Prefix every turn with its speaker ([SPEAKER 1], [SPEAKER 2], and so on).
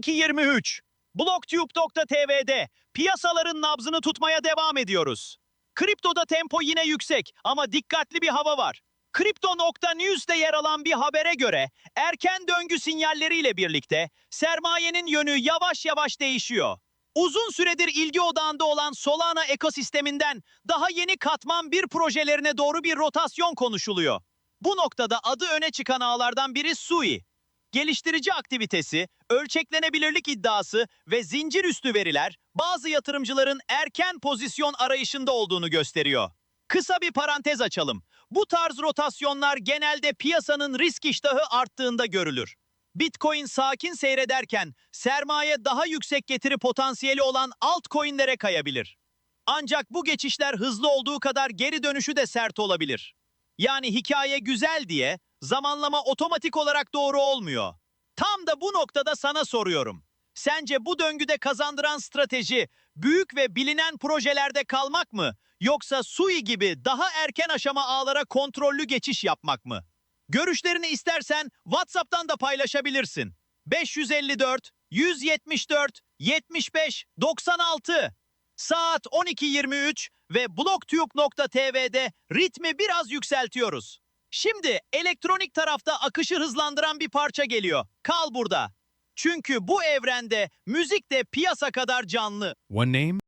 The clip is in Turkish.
[SPEAKER 1] 12.23 Blocktube.tv'de piyasaların nabzını tutmaya devam ediyoruz. Kriptoda tempo yine yüksek ama dikkatli bir hava var. Kripto.news'te yer alan bir habere göre erken döngü sinyalleriyle birlikte sermayenin yönü yavaş yavaş değişiyor. Uzun süredir ilgi odağında olan Solana ekosisteminden daha yeni katman bir projelerine doğru bir rotasyon konuşuluyor. Bu noktada adı öne çıkan ağlardan biri Sui. Geliştirici aktivitesi, ölçeklenebilirlik iddiası ve zincir üstü veriler bazı yatırımcıların erken pozisyon arayışında olduğunu gösteriyor. Kısa bir parantez açalım. Bu tarz rotasyonlar genelde piyasanın risk iştahı arttığında görülür. Bitcoin sakin seyrederken sermaye daha yüksek getiri potansiyeli olan altcoin'lere kayabilir. Ancak bu geçişler hızlı olduğu kadar geri dönüşü de sert olabilir. Yani hikaye güzel diye zamanlama otomatik olarak doğru olmuyor. Tam da bu noktada sana soruyorum. Sence bu döngüde kazandıran strateji büyük ve bilinen projelerde kalmak mı yoksa Sui gibi daha erken aşama ağlara kontrollü geçiş yapmak mı? Görüşlerini istersen WhatsApp'tan da paylaşabilirsin. 554 174 75 96 Saat 12.23 ve blocktube.tv'de ritmi biraz yükseltiyoruz. Şimdi elektronik tarafta akışı hızlandıran bir parça geliyor. Kal burada. Çünkü bu evrende müzik de piyasa kadar canlı.
[SPEAKER 2] One name,